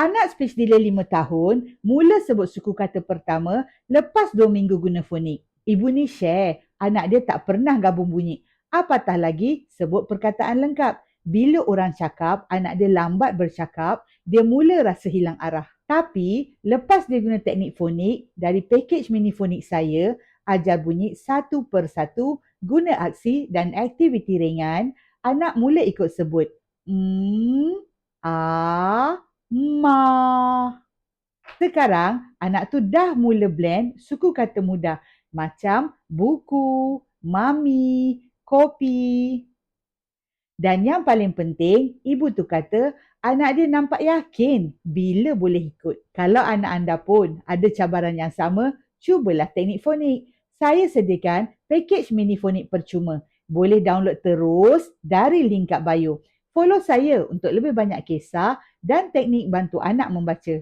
Anak speech delay 5 tahun mula sebut suku kata pertama lepas 2 minggu guna fonik. Ibu ni share, anak dia tak pernah gabung bunyi. Apatah lagi sebut perkataan lengkap. Bila orang cakap, anak dia lambat bercakap, dia mula rasa hilang arah. Tapi, lepas dia guna teknik fonik, dari pakej mini fonik saya, ajar bunyi satu persatu, guna aksi dan aktiviti ringan, anak mula ikut sebut. Hmm, a, ma. Sekarang, anak tu dah mula blend suku kata mudah macam buku, mami, kopi. Dan yang paling penting, ibu tu kata anak dia nampak yakin bila boleh ikut. Kalau anak anda pun ada cabaran yang sama, cubalah teknik fonik. Saya sediakan pakej mini fonik percuma. Boleh download terus dari link kat bio. Follow saya untuk lebih banyak kisah dan teknik bantu anak membaca.